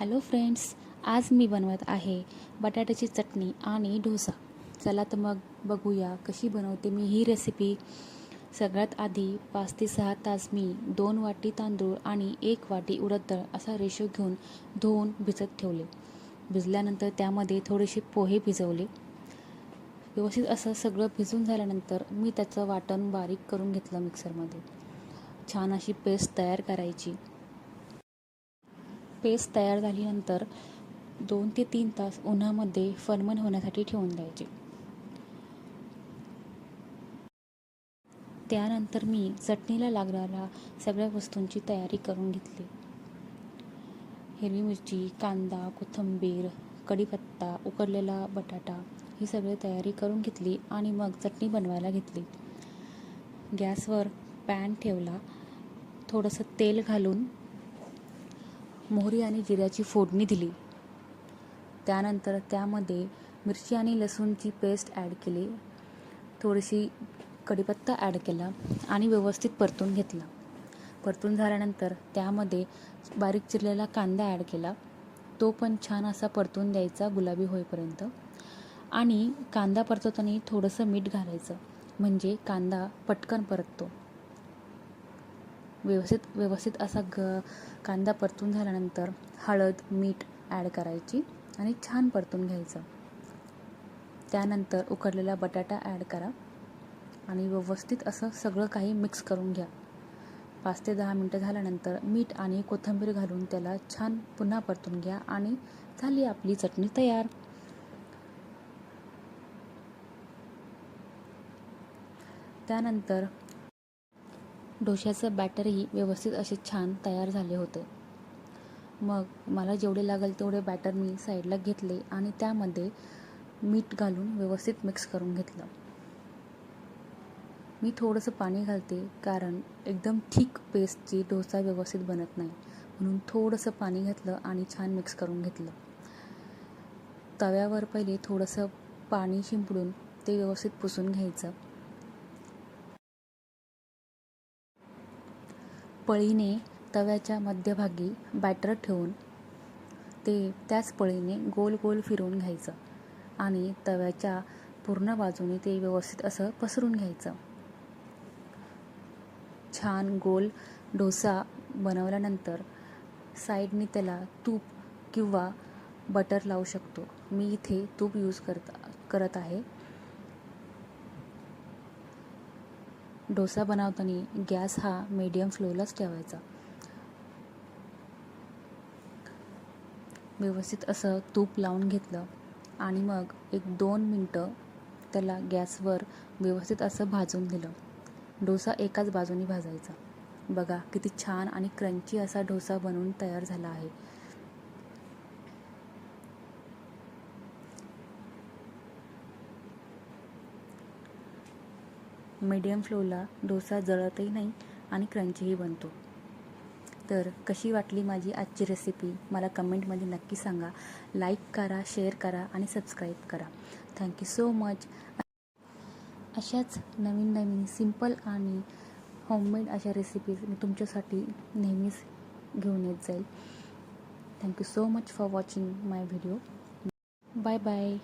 Hello friends आज मी बनवत आहे बटाट्याची चटणी आणि डोसा. चला तर मग बघूया कशी बनवते मी ही रेसिपी सगळ्यात आधी पाच ते सहा तास मी दोन वाटी तांदूळ आणि एक वाटी उडद डाळ असा रेशो घेऊन धुवून भिजत ठेवले. भिजल्यानंतर त्यामध्ये थोडेसे पोहे भिजवले. व्यवस्थित असं सगळं भिजून झाल्यानंतर मी त्याचं वाटण बारीक करून घेतलं मिक्सरमध्ये छान अशी पेस्ट तयार करायची. पेस्ट तयार झाल्यानंतर दोन ते तीन तास उन्हामध्ये फर्मन होण्यासाठी ठेवून द्यायचे. त्यानंतर मी चटणीला लागणाऱ्या सगळ्या वस्तूंची तयारी करून घेतली. हिरवी मिरची कांदा कोथिंबीर कढीपत्ता उकडलेला बटाटा ही सगळी तयारी करून घेतली आणि मग चटणी बनवायला घेतली. गॅसवर पॅन ठेवला. थोडंसं तेल घालून मोहरी आणि जिऱ्याची फोडणी दिली. त्यानंतर त्यामध्ये मिरची आणि लसूणची पेस्ट ॲड केली. थोडीशी कढीपत्ता ॲड केला आणि व्यवस्थित परतून घेतला. परतून झाल्यानंतर त्यामध्ये बारीक चिरलेला कांदा ॲड केला. तो पण छान असा परतून द्यायचा गुलाबी होईपर्यंत. आणि कांदा परतवताना थोडंसं मीठ घालायचं. म्हणजे कांदा पटकन परततो. व्यवस्थित व्यवस्थित असा ग कांदा परतून झाल्यानंतर हळद मीठ ॲड करायची आणि छान परतून घ्यायचं. त्यानंतर उकडलेला बटाटा ॲड करा आणि व्यवस्थित असं सगळं काही मिक्स करून घ्या. पाच ते दहा मिनटं झाल्यानंतर मीठ आणि कोथिंबीर घालून त्याला छान पुन्हा परतून घ्या आणि झाली आपली चटणी तयार. त्यानंतर डोश्याचं बॅटरही व्यवस्थित असे छान तयार झाले होते. मग मला जेवढे लागेल तेवढे बॅटर मी साईडला घेतले आणि त्यामध्ये मीठ घालून व्यवस्थित मिक्स करून घेतलं. मी थोडंसं पाणी घालते कारण एकदम थिक पेस्टची डोसा व्यवस्थित बनत नाही. म्हणून थोडंसं पाणी घातलं आणि छान मिक्स करून घेतलं. तव्यावर पहिले थोडंसं पाणी शिंपडून ते व्यवस्थित पुसून घ्यायचं. पळीने तव्याच्या मध्यभागी बॅटर ठेवून ते त्याच पळीने गोल गोल फिरवून घ्यायचं आणि तव्याच्या पूर्ण बाजूने ते व्यवस्थित असं पसरून घ्यायचं. छान गोल डोसा बनवल्यानंतर साईडने त्याला तूप किंवा बटर लावू शकतो. मी इथे तूप यूज करत करत आहे. डोसा बनवताना गॅस हा मीडियम फ्लोलाच ठेवायचा. व्यवस्थित असं तूप लावून घेतलं आणि मग एक दोन मिनटं त्याला गॅसवर व्यवस्थित असं भाजून दिलं. डोसा एकाच बाजूनी भाजायचा. बघा किती छान आणि क्रंची असा डोसा बनवून तयार झाला आहे. मीडियम फ्लोला डोसा जळतही नाही आणि क्रंचीही बनतो. तर कशी वाटली माझी आजची रेसिपी मला कमेंटमध्ये नक्की सांगा. लाईक करा शेअर करा आणि सबस्क्राईब करा. थँक्यू सो मच अशाच नवीन नवीन सिंपल आणि होममेड अशा रेसिपीज मी तुमच्यासाठी नेहमीच घेऊन येत जाईल. Thank you so much for watching my video bye bye